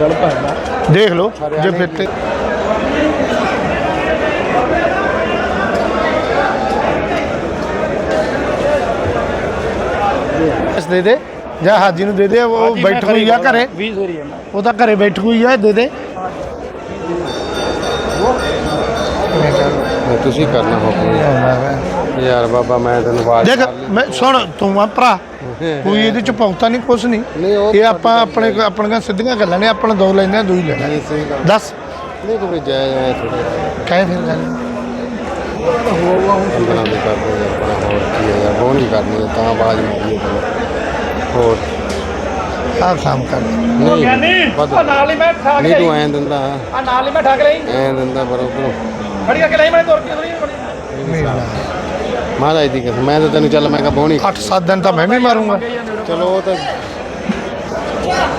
ਗੱਲ ਭਾਣਾ ਦੇਖ ਲਓ ਜੇ ਫਿਰ ਤੇ ਇਸ ਦੇ ਦੇ ਜਾਂ ਹਾਜੀ ਨੂੰ ਦੇ ਦੇ ਉਹ ਬੈਠ ਹੋਈ ਆ ਘਰੇ। 20 ਸੋਰੀ ਹੈ ਉਹ ਤਾਂ ਘਰੇ ਬੈਠ ਹੋਈ ਆ ਦੇ ਦੇ। ਤੁਸੀਂ ਕਰਨਾ ਹੁਕਮ। ਯਾਰ ਬਾਬਾ ਮੈਂ ਤੈਨੂੰ ਆਵਾਜ਼ ਦੇਖ ਮੈਂ ਸੁਣ ਤੂੰ ਆ ਭਰਾ। ਕੋਈ ਇਹਦੇ ਚ ਪੌਂਤਾ ਨਹੀਂ ਕੁਛ ਨਹੀਂ। ਨਹੀਂ, ਇਹ ਆਪਾਂ ਆਪਣੇ ਆਪਣੀਆਂ ਸਿੱਧੀਆਂ ਗੱਲਾਂ ਨੇ ਆਪਾਂ ਨੂੰ ਦੋ ਆ ਦੋ ਹੀ ਲੈਣਾ। ਨਹੀਂ ਦੱਸ। ਨਹੀਂ ਕੋਈ ਜਾਇ ਜਾਇ ਥੋੜਾ ਕਹਿ ਫਿਰ ਗੱਲ। ਬਣਾ ਦੇ ਕਰਦੇ ਯਾਰ ਆਪਣਾ ਹੋਰ ਕੀ ਹੈ ਯਾਰ ਉਹ ਨਹੀਂ ਕਰਨੀ ਹੈ, ਤਾਂ ਆਵਾਜ਼ ਮਾਰੀ ਹੈ ਹੋਰ। ਆਹ ਕੰਮ ਕਰ। ਨਹੀਂ ਉਹ ਨਾਲ ਹੀ ਮੈਂ ਠਾਕ ਨਹੀਂ ਤੂੰ ਐਂ ਦਿੰਦਾ। ਆ ਨਾਲ ਹੀ ਮੈਂ ਠਾਕ ਲਈ। ਐਂ ਦਿੰਦਾ ਪਰ ਉਹ ਖੜੀ ਕਰਕੇ ਲਈ ਮੈਂ ਤੁਰ ਕੇ ਥੋੜੀ ਮਹਾਰਾਜ ਦੀ ਕਸਮ ਮੈਂ ਤਾਂ ਤੈਨੂੰ ਚੱਲ ਮੈਂ ਕਹਾ ਬੋਣੀ 8-7 ਦਿਨ ਤਾਂ ਮੈਂ ਵੀ ਮਾਰੂੰਗਾ। ਚਲੋ ਉਹ ਤਾਂ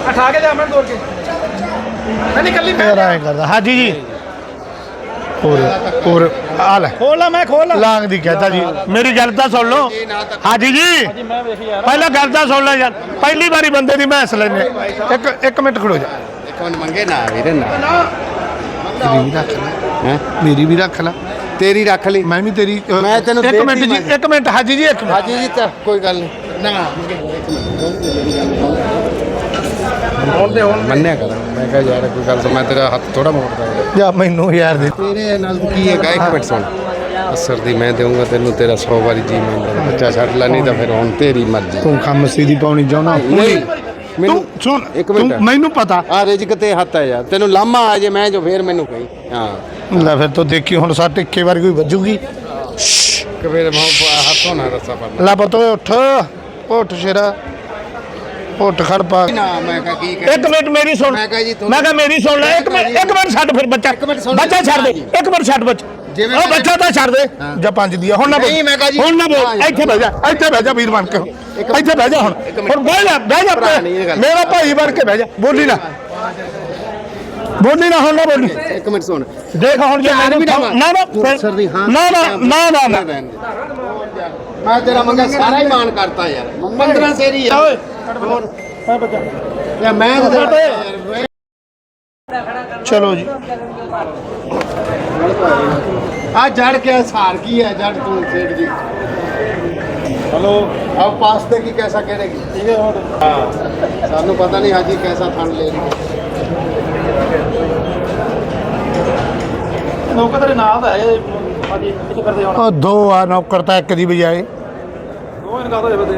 ਆ ਠਾ ਕੇ ਜਾ ਮੈਂ ਤੁਰ ਕੇ। ਮੈਂ ਨਹੀਂ ਕੱਲੀ ਫੇਰ ਐਂ ਕਰਦਾ। ਹਾਜੀ ਜੀ ਹੋਰ ਹੋਰ ਆ ਲੈ। ਖੋਲ ਲਾ ਮੈਂ ਖੋਲ ਲਾ। ਲਾਂਗ ਦੀ ਕਹਤਾ ਜੀ। ਮੇਰੀ ਗੱਲ ਤਾਂ ਸੁਣ ਲਓ। ਹਾਜੀ ਜੀ ਜੀ। ਮੈਂ ਵੇਖੀ ਯਾਰ। ਪਹਿਲਾਂ ਗੱਲ ਤਾਂ ਸੁਣ ਲੈ ਯਾਰ। ਪਹਿਲੀ ਵਾਰੀ ਬੰਦੇ ਦੀ ਮੈਸ ਲੈਨੇ ਇੱਕ ਇੱਕ ਮਿੰਟ ਖੜੋ ਜਾ। ਇੱਕ ਮਿੰਟ ਮੰਗੇ ਨਾ ਵੀਰੇ ਨਾ। ਮੇਰੀ ਵੀ ਰੱਖ ਲੈ। ਹੈ? ਮੇਰੀ ਵੀ ਰੱਖ ਲੈ। ਤੇਰੀ ਰੱਖ ਲਈ। ਮੈਂ ਵੀ ਤੇਰੀ ਅ, ਮੈਂ ਤੈਨੂੰ ਇੱਕ ਮਿੰਟ ਜੀ ਮੈਂ। ਇੱਕ ਮਿੰਟ ਹਾਜੀ ਜੀ ਇੱਕ ਮਿੰਟ। ਹਾਜੀ ਜੀ ਤਾਂ ਕੋਈ ਗੱਲ ਨਹੀਂ। ਨਾ। ਹੁਣ ਤੇ ਹੁਣ ਮੰਨਿਆ ਕਰ ਮੈਂ ਕਹਾ ਯਾਰ ਕੋਈ ਗੱਲ ਤਾਂ ਮੈਂ ਤੇਰਾ ਹੱਥ ਥੋੜਾ ਮੋੜਦਾ। ਜਾ ਮੈਨੂੰ ਯਾਰ ਦੇ। ਤੇਰੇ ਨਾਲ ਕੀ ਹੈਗਾ ਇੱਕ ਮਿੰਟ ਸੁਣ। ਅਸਰ ਦੀ ਮੈਂ ਦੇਵਾਂਗਾ ਤੈਨੂੰ ਤੇਰਾ 100 ਵਾਰੀ ਜੀ ਮੰਨਦਾ। ਬੱਚਾ ਛੱਡ ਲੈ ਨਹੀਂ ਤਾਂ ਫਿਰ ਹੁਣ ਤੇਰੀ ਮਰਜ਼ੀ। ਤੂੰ ਕੰਮ ਸਿੱਧੀ ਪਾਉਣੀ ਚਾਹੁੰਦਾ। ਨਹੀਂ ਤੂੰ ਮੈਨੂੰ ਸੁਣ ਇੱਕ ਮਿੰਟ। ਤੂੰ ਮੈਨੂੰ ਪਤਾ। ਆ ਰਿਜਕ ਤੇ ਹੱਥ ਹੈ ਯਾਰ ਤੈਨੂੰ ਲਾਮਾ ਆ ਜੇ ਮੈਂ ਜੋ ਫੇਰ ਮੈਨੂੰ ਕਹੀ। ਹਾਂ। ਲੈ ਫਿਰ ਤੂੰ ਦੇਖੀ ਹੁਣ ਸਾ ਟਿੱਕੇ ਵਾਰੀ ਕੋਈ ਵੱਜੂਗੀ। ਕਿ ਫੇਰ ਮੈਂ ਹੱਥੋਂ ਨਾ ਰਸਾ ਪਰ ਲੈ ਪੁੱਤ ਓਏ ਉੱਠ। ਉੱਠ ਸ਼ੇਰਾ। ਉੱਠ ਖੜ ਪਾ। ਨਾ ਮੈਂ ਕਹਾ ਕੀ ਇੱਕ ਮਿੰਟ ਮੇਰੀ ਸੁਣ। ਮੈਂ ਕਿਹਾ ਜੀ ਤੁਹਾਨੂੰ- ਮੈਂ ਕਿਹਾ ਮੇਰੀ ਸੁਣ ਲੈ ਇੱਕ ਮਿੰਟ ਇੱਕ ਮਿੰਟ ਛੱਡ ਫਿਰ ਬੱਚਾ। ਮਿੰਟ ਸੁਣ ਬੱਚਾ ਛੱਡ ਦੇ। ਇੱਕ ਮਿੰਟ ਛੱਡ ਬੱਚਾ। ਜਿਵੇਂ ਉਹ ਬੱਚਾ ਤਾਂ ਛੱਡ ਦੇ। ਜਾਂ ਪੰਜ ਦੀ ਆ ਹੁਣ ਨਾ ਬੋਲ। ਨਹੀਂ, ਮੈਂ ਕਿਹਾ ਜੀ- ਹੁਣ ਨਾ ਬੋਲ। ਇੱਥੇ ਬਹਿ ਜਾ ਇੱਥੇ ਬਹਿ ਜਾ ਵੀਰ ਬਣ ਕੇ ਇੱਥੇ ਬਹਿ ਜਾ ਹੁਣ। ਹੁਣ ਬਹਿ ਜਾ ਬਹਿ ਜਾ ਭਰਾ ਨਹੀਂ ਇਹ ਗੱਲ। ਮੇਰਾ ਭਾਈ ਬਣ ਕੇ ਬਹਿ ਜਾ। ਬੋਲੀ ਨਾ। ਬੋਲੀ ਨਾ ਹੁਣ ਨਾ ਬੋਲੀ। ਇੱਕ ਮਿੰਟ ਸੁਣ। ਦੇਖ ਹੁਣ ਜੇ ਯਾਰ ਮੈਨੂੰ ਨਾ ਨਾ ਸਰ ਦੀ ਹਾਂ ਨਾ ਨਾ ਨਾ ਨਾ ਨਾ। ਮੈਂ ਤੇਰਾ ਮੰਗਾ ਸਾਰਾ ਹੀ ਮਾਨ ਕਰਤਾ ਯਾਰ। 15 ਸੇਰੀ ਆ। ਓਏ। ਯਾ ਮੈਂ ਤਾਂ ਯਾਰ ਚਲੋ ਜੀ। ਆ ਜੜ ਕੇ ਸਾਰ ਕੀ ਹੈ ਜੜ ਤੂੰ ਸੇਠ ਜੀ। ਹਲੋ ਆਪ ਪਾਸ ਤੇ ਕੀ ਕੈਸਾ ਕਹਿਣਗੇ ਠੀਕ ਹੈ ਹਾਂ ਸਾਨੂੰ ਪਤਾ ਨਹੀਂ ਹਾਜੀ ਕੈਸਾ ਥਣ ਲੈ ਨੌਕਰ ਤੇਰੇ ਨਾਲ ਹੈ ਹਾਜੀ ਕਿੱਥੇ ਕਰਦੇ ਹੁਣ। ਉਹ ਦੋ ਆ ਨੌਕਰ ਤਾਂ ਇੱਕ ਦੀ ਬਜਾਏ। ਦੋ ਇਨਕਾ ਤਾਂ ਇਹ ਬੰਦੇ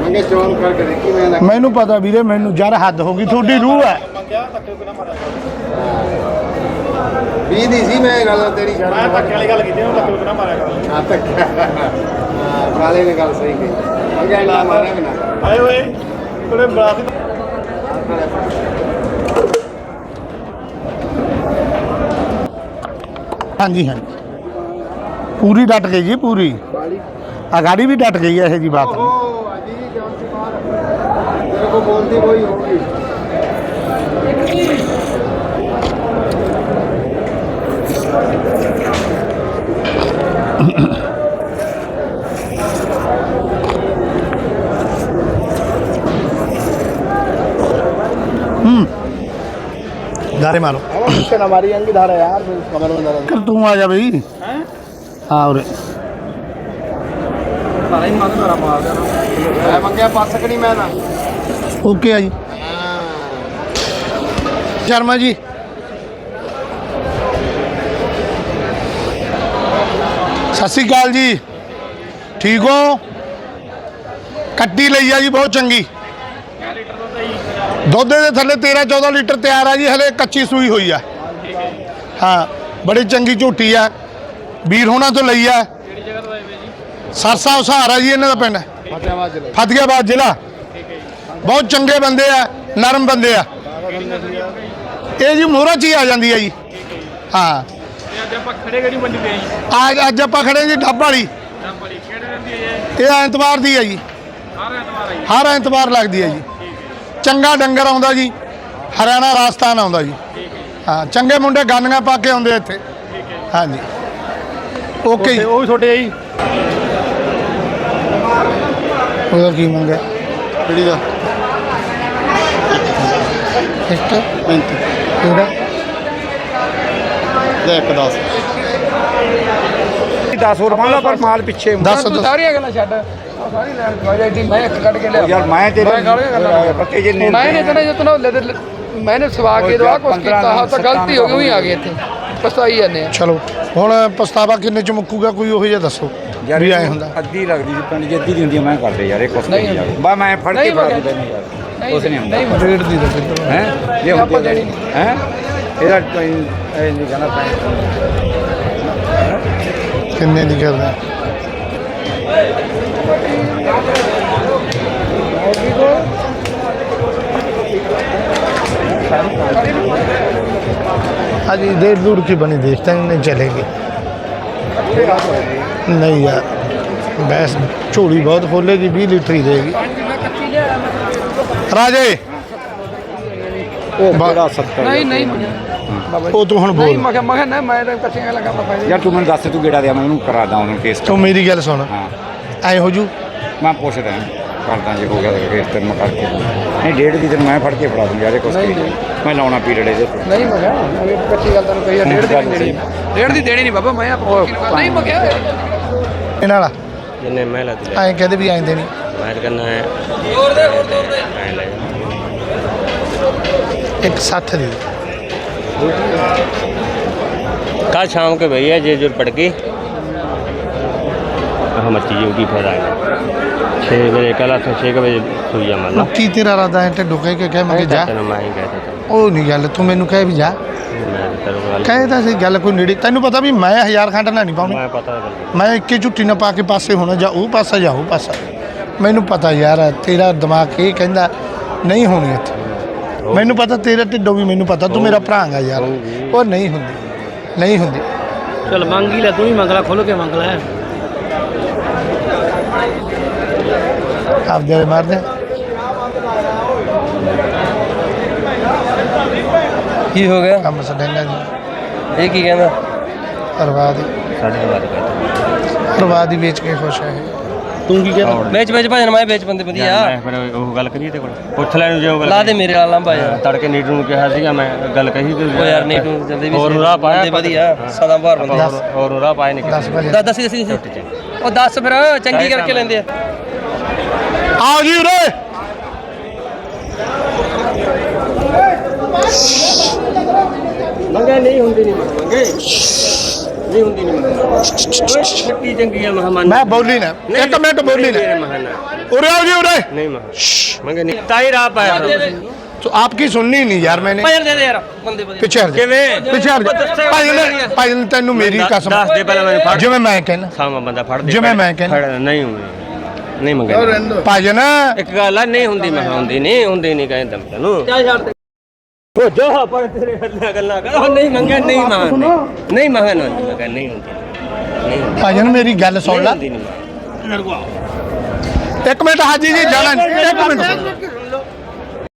ਮੰਗੇ ਚੋਣ ਕਰਕੇ ਦੇਖੀ ਮੈਂ ਮੈਨੂੰ ਪਤਾ ਵੀਰੇ ਮੈਨੂੰ ਜਰ ਹੱਦ ਹੋ ਗਈ ਤੁਹਾਡੀ ਰੂਹ ਹੈ। ਮੰਗਿਆ ਧੱਕੇ ਕਿਨਾ ਮਾਰਿਆ 20 ਦੀ ਸੀ ਮੈਂ ਗੱਲ ਤੇਰੀ ਛੱਡ ਮੈਂ ਧੱਕੇ ਵਾਲੀ ਗੱਲ ਕੀਤੀ ਉਹ ਧੱਕੇ ਕਿਨਾ ਮਾਰਿਆ ਕਰ ਹਾਂ ਤੱਕ ਹਾਂ ਕਾਲੇ ਨੇ ਗੱਲ ਸਹੀ ਕਹੀ ਮੰਗੇ ਇੰਨਾ ਮਾਰਿਆ ਵੀ ਨਾ ਆਏ ਓਏ ਥੋੜੇ ਬਰਾਤ ਹਾਂਜੀ ਹਾਂਜੀ ਪੂਰੀ ਡਟ ਗਈ ਜੀ ਪੂਰੀ ਆ ਗਾੜੀ ਵੀ ਡਟ ਗਈ ਹੈ ਇਹ ਜੀ ਬਾਤ ਨਹੀਂ। ओ अजी कौन सी बात तेरे को बोलती वही होगी ਗਾਰੇ ਮਾਰੋ अब हमारी अंगी धारा यार कमर में दर्द ਕਰ ਤੂੰ ਆ ਜਾ ਬਈ ਹੈ ਆ ਉਰੇ ਸਾਰਾ ਹੀ ਮਨ ਮੇਰਾ ਮਾਰ ਦੇਣਾ मैं मंगया पा सकनी मैं ना ਓਕੇ ਆ ਜੀ ਸ਼ਰਮਾ ਜੀ। ਸਤਿ ਸ਼੍ਰੀ ਅਕਾਲ ਜੀ। ਠੀਕ ਹੋ? ਕੱਟੀ ਲਈ ਆ ਜੀ, ਬਹੁਤ ਚੰਗੀ। ਦੁੱਧ ਦੇ ਥੱਲੇ 13 14 ਲੀਟਰ ਤਿਆਰ ਆ ਜੀ, ਹਲੇ ਕੱਚੀ ਸੂਈ ਹੋਈ ਆ। ਹਾਂ, ਬੜੀ ਚੰਗੀ ਝੂਟੀ ਆ। ਵੀਰ ਹੋਣਾ ਤੋਂ ਲਈ ਆ। ਸਰਸਾ ਉਸਾਰ ਆ ਜੀ ਜੀ ਇਹਨਾਂ ਦਾ ਪਿੰਡ। ਫਤਿਆਬਾਦ ਜ਼ਿਲ੍ਹਾ। ਬਹੁਤ ਚੰਗੇ ਬੰਦੇ ਆ, ਨਰਮ ਬੰਦੇ ਆ। ਇਹ ਜੀ ਮੋਹਰਾ ਚ ਹੀ ਆ ਜਾਂਦੀ ਹੈ ਜੀ। ਹਾਂ। ਅੱਜ ਆਪਾਂ ਖੜੇ ਕਿਹੜੀ ਮੰਡੀ ਤੇ ਆਈ ਅੱਜ ਆਪਾਂ ਖੜੇ ਜੀ ਡੱਬ ਵਾਲੀ। ਇਹ? ਐਤਵਾਰ ਦੀ ਹੈ ਜੀ। ਹਰ ਐਤਵਾਰ ਲੱਗਦੀ ਹੈ ਜੀ। ਚੰਗਾ ਡੰਗਰ ਆਉਂਦਾ ਜੀ। ਹਰਿਆਣਾ ਰਾਜਸਥਾਨ ਆਉਂਦਾ ਜੀ। ਹਾਂ ਚੰਗੇ ਮੁੰਡੇ ਗਾਨੀਆਂ ਪਾ ਕੇ ਆਉਂਦੇ ਇੱਥੇ। ਹਾਂਜੀ। ਓਕੇ ਜੀ। ਉਹ ਵੀ ਛੋਟੇ ਜੀ। ਉਹਦਾ ਕੀ ਮੰਗਿਆ ਕਿਹੜੀ ਦਾ? ਇੱਕ। 35 ਤੇਰਾ ਲੈ ਇੱਕ 10 10 ਹੋਰ ਮੰਨ ਲਾ ਪਰ ਮਾਲ ਪਿੱਛੇ ਦੱਸ ਤੂੰ। ਸਾਰੀਆਂ ਗੱਲਾਂ ਛੱਡ। ਆਹ ਸਾਰੀ ਲੈਣ ਦਵਾ ਜਾਈ ਮੈਂ ਇੱਕ ਕੱਢ ਕੇ ਲਿਆ ਯਾਰ ਮੈਂ ਤੇਰੇ ਮੈਂ ਗਾਲੀਆਂ ਗੱਲਾਂ ਪੱਕੇ ਜੇ ਨੇ ਮੈਂ ਨਹੀਂ ਕਹਿੰਦਾ ਜਿਤਨਾ ਲੈ ਦੇ ਮੈਨੇ ਸਵਾ ਕੇ ਦਵਾ ਕੁਛ ਕੀਤਾ ਹਾਂ ਤਾਂ ਗਲਤੀ ਹੋ ਗਈ ਉਹੀ ਆ ਗਏ ਇੱਥੇ। ਪਛਤਾਈ ਜਾਂਦੇ ਆ। ਚਲੋ ਹੁਣ ਪਛਤਾਵਾ ਕਿੰਨੇ ਚ ਮੁੱਕੂਗਾ ਕੋਈ ਉਹੋ ਜਿਹਾ ਦੱਸੋ। ਵੀ ਐ ਹੁੰਦਾ। ਅੱਧੀ ਲੱਗਦੀ ਸੀ ਪਿੰਡ ਦੀ ਅੱਧੀ ਦੀ ਹੁੰਦੀ ਮੈਂ ਕਰਦੇ ਯਾਰ ਇਹ ਕੁਛ ਨਹੀਂ ਨਹੀਂ ਯਾਰ। ਬਾ ਮੈਂ ਫੜ ਕੇ ਨਹੀਂ ਫੜਾ। ਦਿੰਦਾ ਨਹੀਂ ਯਾਰ। ਨਹੀਂ ਕੁਛ ਨਹੀਂ ਹੁੰਦਾ ਨਹੀਂ ਰੇਟ ਦੀ ਦੱਸੋ ਹੈ ਇਹ ਆਪਾਂ ਹੁੰਦੀ ਦੇਣੀ ਹੈ ਇਹਦਾ ਕੋਈ ਇਹ ਨਹੀਂ ਜਾਣਾ ਪੈ ਕਿੰਨੇ ਦੀ ਕਰਦਾ आज इधर दूर की बनी देखते हैं नहीं चलेगी नहीं यार भैंस झोली बहुत खोलेगी बीस लीटर ही देगी राजे ਉਹ ਬੜਾ 70 ਨਹੀਂ ਨਹੀਂ। ਮੰਗਿਆ ਉਹ ਤੂੰ ਹੁਣ ਨਹੀਂ ਬੋਲ ਮੈਂ ਕਿਹਾ ਮੈਂ ਕਿਹਾ ਨਾ ਮੈਂ ਤਾਂ ਕੱਚੀਆਂ ਗੱਲਾਂ ਕਰਦਾ ਪੈ ਯਾਰ ਤੂੰ ਮੈਨੂੰ ਦੱਸ ਤੂੰ ਕਿਹੜਾ ਦਿਆ? ਮੈਂ ਉਹਨੂੰ ਕਰਾ ਦਾਂ ਉਹਨੂੰ ਕੇਸ ਤੂੰ ਮੇਰੀ ਗੱਲ ਸੁਣ। ਹਾਂ। ਐ ਹੋ ਜੂ। ਮੈਂ ਪੁੱਛਦਾ ਕਰਦਾ ਜੇ ਹੋ ਗਿਆ ਤਾਂ ਕੇਸ ਤੈਨੂੰ ਮੈਂ ਕਰਕੇ ਨਹੀਂ ਡੇਢ ਦੀ ਤੈਨੂੰ ਮੈਂ ਫੜ ਕੇ ਫੜਾ ਦੂੰ ਯਾਰ ਇਹ ਕੁਛ ਨਹੀਂ, ਨਹੀਂ। ਮੈਂ ਲਾਉਣਾ ਪੀਰੀਅਡ ਇਹਦੇ ਤੇ ਨਹੀਂ ਮੈਂ ਕਿਹਾ ਮੈਂ ਕੱਚੀ ਗੱਲ ਤੈਨੂੰ ਕਹੀ ਆ, ਡੇਢ ਦੀ ਨਹੀਂ ਦੇਣੀ। ਡੇਢ ਦੀ ਦੇਣੀ ਨਹੀਂ ਬਾਬਾ ਮੈਂ ਆਪ ਨਹੀਂ ਮੈਂ ਕਿਹਾ ਇਹਨਾਂ ਵਾਲਾ। ਜਿੰਨੇ ਮੈਂ ਲਾ ਦਿਆ ਐਂ ਕਹਦੇ ਵੀ ਐਂ ਦੇਣੀ। ਮੈਂ ਕਰਨਾ ਹੈ ਹੋਰ ਦੇ ਹੋਰ ਦੇ ਮੈਂ ਲੈ ਇੱਕ 60 ਦੀ कल शाम के भैया जे जो पड़ गई हम अच्छी योगी फिर आए छः बजे कल आते छः बजे सुइया मारना ਕੀ ਤੇਰਾ ਰਾਦਾ ਹੈ ਢਿੱਡੋਂ ਕਹਿ ਕੇ ਕਹਿ ਮੈਂ ਕਿ ਜਾ तेन मैं ही कहता था ਉਹ ਨਹੀਂ ਗੱਲ ਤੂੰ ਮੈਨੂੰ ਕਹਿ ਵੀ ਜਾ मैं तेरे को गल- ਕਹੇ ਤਾਂ ਸੀ ਗੱਲ ਕੋਈ ਨੇੜੇ ਤੈਨੂੰ ਪਤਾ ਵੀ ਮੈਂ ਹਜ਼ਾਰ ਖੰਡ ਨਾ ਨਹੀਂ ਪਾਉਣੀ मैं पता कर ਮੈਂ ਇੱਕੇ ਝੁੱਟੀ ਨਾ ਪਾ ਕੇ ਪਾਸੇ ਹੋਣਾ ਜਾਂ ਉਹ ਪਾਸਾ ਜਾਂ ਉਹ ਪਾਸਾ ਮੈਨੂੰ ਪਤਾ ਯਾਰ ਤੇਰਾ ਦਿਮਾਗ ਇਹ ਕਹਿੰਦਾ ਨਹੀਂ ਹੋਣੀ ਇੱਥੇ। ਮੈਨੂੰ ਪਤਾ ਤੇਰਾ ਢਿੱਡੋਂ ਵੀ ਮੈਨੂੰ ਪਤਾ ਤੂੰ ਮੇਰਾ ਭਰਾ ਯਾਰ। ਉਹ ਨਹੀਂ ਹੁੰਦੀ ਨਹੀਂ ਹੁੰਦੀ। ਚਲ ਮੰਗ ਲੈ ਤੂੰ ਹੀ ਮੰਗ ਖੋਲ ਕੇ ਮੰਗ ਲੈ ਆਪ ਦੇ ਮਾਰ ਦੇ ਕੀ ਹੋ ਗਿਆ? ਕੰਮ ਛੱਡੇਗਾ ਜੀ। ਇਹ ਕੀ ਕਹਿੰਦਾ? ਪਰਵਾਹ ਸਾਡੇ ਨਾਲ ਬਾਤ ਕਰਦਾ ਪਰਵਾਹ ਵੇਚ ਕੇ ਖੁਸ਼ ਹੈ ਤੂੰ ਕੀ ਕਹਿੰਦਾ? ਵੇਚ ਵੇਚ ਭਜਨ ਮੈਂ ਵੇਚ ਬੰਦੇ ਵਧੀਆ। ਫਿਰ ਉਹ ਗੱਲ ਕਰੀਏ ਤੇ ਕੋਲ। ਪੁੱਛ ਲੈਣ ਜੇ ਉਹ ਗੱਲ ਲਾ ਦੇ ਮੇਰੇ ਨਾਲ ਲਾਂਬਾ ਯਾਰ ਤੜਕੇ ਨੀਟੂ ਨੂੰ ਕਿਹਾ ਸੀਗਾ ਮੈਂ ਗੱਲ ਕਹੀ ਤੇ ਉਹ ਯਾਰ ਨੀਟੂ ਜਲਦੀ ਵੀ ਹੋਰ ਰਾਹ ਪਾਇਆ ਬੰਦੇ ਵਧੀਆ ਸਦਾ ਬਾਹਰ ਬੰਦੇ। ਹੋਰ ਰਾਹ ਪਾਏ ਨਹੀਂ ਦੱਸ ਦੱਸੀ ਦੱਸੀ ਉਹ ਦੱਸ ਫਿਰ ਚੰਗੀ ਕਰਕੇ ਲੈਂਦੇ ਆ। ਆਓ ਜੀ ਉਰੇ। ਮੰਗੇ ਨਹੀਂ ਹੁੰਦੀ ਨਹੀਂ ਮੰਗੇ ਨਹੀਂ ਹੁੰਦੀ ਨਹੀਂ ਮੰਗੇ ਛੱਟੀ ਚੰਗੀ ਆ ਮਹਾਮਨ ਮੈਂ ਬੋਲੀ ਨਾ ਇੱਕ ਮਿੰਟ ਬੋਲੀ ਨਾ ਮਹਾਨਾ ਉਰੇ आओ जी उरे नहीं महा मंगे नहीं ताई राह पाया तो आपकी सुननी नहीं यार मैंने ਭਜਨ ਦੇ ਦੇ ਯਾਰ ਬੰਦੇ ਵਧੀਆ ਪਿੱਛੇ ਹਟ ਜਾ ਕਿਵੇਂ ਪਿੱਛੇ ਹਟ ਜਾ ਭਾਈ ਨੇ ਭਾਈ ਨੇ ਤੈਨੂੰ ਮੇਰੀ ਕਸਮ ਦੱਸ ਦੇ ਪਹਿਲਾਂ ਮੈਨੂੰ ਫੜ ਜਿਵੇਂ ਮੈਂ ਕਹਿੰਦਾ ਸਾਮਾ ਬੰਦਾ ਫੜ ਦੇ ਜਿਵੇਂ ਮੈਂ ਕਹਿੰਦਾ। ਫੜ, ਨਹੀਂ ਹੁੰਦੀ ਨਹੀਂ ਮੰਗੇ ਭਾਈ ਨਾ ਇੱਕ ਗੱਲ ਆ ਨਹੀਂ ਹੁੰਦੀ ਮੈਂ ਹੁੰਦੀ ਨਹੀਂ ਹੁੰਦੀ ਨਹੀਂ ਕਹਿੰਦਾ ਮੈਂ ਤੈਨੂੰ ਚੱਲ ਛੱਡ ਦੇ ਉਹ ਜਾ ਪਰ ਤੇਰੇ ਗੱਲਾਂ ਗੱਲਾਂ ਕਰ। ਉਹ ਨਹੀਂ ਮੰਗੇ ਨਹੀਂ ਮਾਂ ਨਹੀਂ ਮਾਂ ਨਹੀਂ ਮੈਂ ਕਹਿੰਦਾ ਨਹੀਂ ਹੁੰਦੀ ਨਹੀਂ ਹੁੰਦੀ ਭਾਈ ਨੇ ਮੇਰੀ ਗੱਲ ਸੁਣ ਲੈ। ਇੱਕ ਮਿੰਟ ਹਾਜੀ ਜੀ ਜਾਣਾ। ਇੱਕ ਮਿੰਟ।